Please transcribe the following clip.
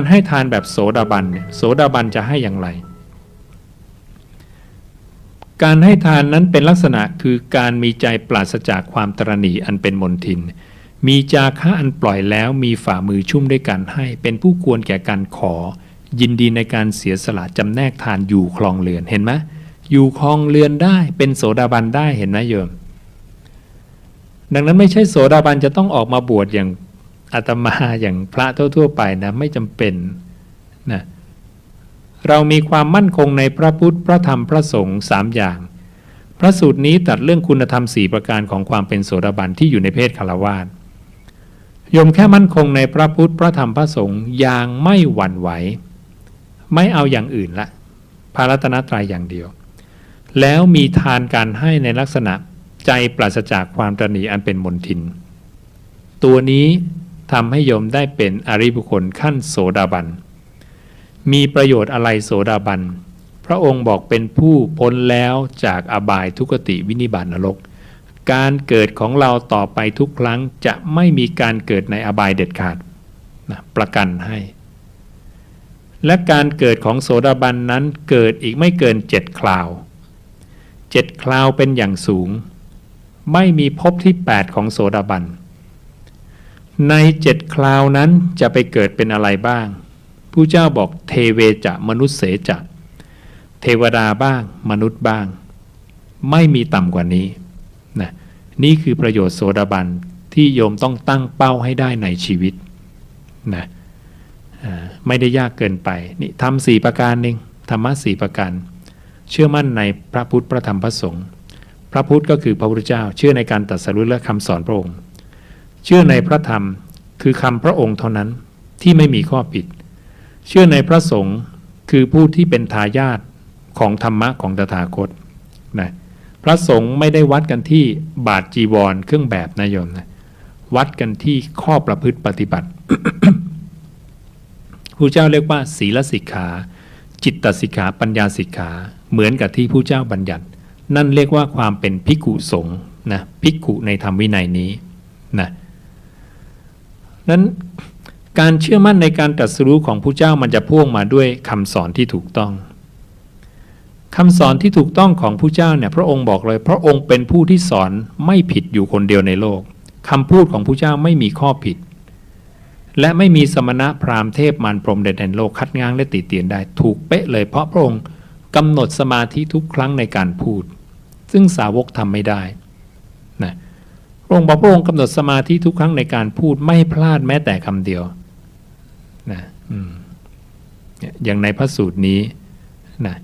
การให้ทานแบบโสดาบันเนี่ยโสดาบันจะให้อย่างไร การให้ทานนั้นเป็นลักษณะคือการมีใจปราศจากความตรณีอันเป็นมนทิน มีจาคะอันปล่อยแล้วมีฝ่ามือชุ่มด้วยการให้ เป็นผู้ควรแก่การขอ ยินดีในการเสียสละจำแนกทานอยู่คลองเรือนเห็นไหมอยู่คลองเรือนได้เป็นโสดาบันได้เห็นไหมโยมดังนั้นไม่ใช่โสดาบันจะต้องออกมาบวชอย่าง อาตมาอย่างพระทั่วๆไปนะไม่จำเป็นนะเรามีความมั่นคงในพระพุทธพระธรรมพระสงฆ์สามอย่าง พระสูตรนี้ตัดเรื่องคุณธรรมสี่ประการของความเป็นโสดาบันที่อยู่ในเพศคารวาสโยมแค่มั่นคงในพระพุทธพระธรรมพระสงฆ์อย่างไม่หวั่นไหว ไม่เอาอย่างอื่นละพระรัตนตรัยอย่างเดียว แล้วมีทานการให้ในลักษณะใจปราศจากความตรณีอันเป็นมนทิน ตัวนี้ ทำให้โยมได้เป็นอริบุคคลขั้นโสดาบัน มีประโยชน์อะไรโสดาบัน พระองค์บอกเป็นผู้พ้นแล้วจากอบายทุกติวินิบาตนรก การเกิดของเราต่อไปทุกครั้งจะไม่มีการเกิดในอบายเด็ดขาดนะประกันให้ และการเกิดของโสดาบันนั้นเกิดอีกไม่เกินเจ็ดคราวเจ็ดคราวเป็นอย่างสูง ไม่มีภพที่ 8 ของโสดาบัน ในเจ็ดคราวนั้นจะไปเกิดเป็นอะไรบ้างผู้เจ้าบอกเทเวจะมนุษย์เสจะเทวดาบ้าง มนุษย์บ้าง ไม่มีต่ำกว่านี้นะนี่คือประโยชน์โสดาบันที่โยมต้องตั้งเป้าให้ได้ในชีวิตนะไม่ได้ยากเกินไปนี่ทำสี่ประการเองธรรมะสี่ประการ เชื่อมั่นในพระพุทธพระธรรมพระสงฆ์พระพุทธก็คือพระพุทธเจ้า เชื่อในการตรัสรู้และคำสอนพระองค์ เชื่อในพระธรรมคือคำพระองค์เท่านั้นที่ไม่มีข้อผิด เชื่อในพระสงฆ์คือผู้ที่เป็นทายาทของธรรมะของตถาคตนะพระสงฆ์ไม่ได้วัดกันที่บาทจีวรเครื่องแบบนะโยมนะวัดกันที่ข้อประพฤติปฏิบัติผู้เจ้าเรียกว่า ศีลสิกขา จิตตสิกขาปัญญาสิกขา เหมือนกับที่ผู้เจ้าบัญญัติ นั่นเรียกว่าความเป็นภิกขุสงฆ์นะภิกขุในธรรมวินัยนี้นะ นั้นการเชื่อมั่นในการตรัสรู้ของผู้เจ้ามันจะพ่วงมาด้วยคำสอนที่ถูกต้องคำสอนที่ถูกต้องของผู้เจ้าเนี่ยพระองค์บอกเลย พระองค์เป็นผู้ที่สอนไม่ผิดอยู่คนเดียวในโลกคำพูดของผู้เจ้าไม่มีข้อผิด และไม่มีสมณะพราหมณ์เทพมารพรหมใดในโลกคัดง้างและติเตียนได้ถูกเป๊ะเลยเพราะพระองค์กำหนดสมาธิทุกครั้งในการพูด ซึ่งสาวกทำไม่ได้นะ ระองค์บอกพระองค์กำหนดสมาธิทุกครั้งในการพูดไม่พลาดแม้แต่คำเดียวนะอืมเนี่ยอย่างในพระสูตรนี้นะ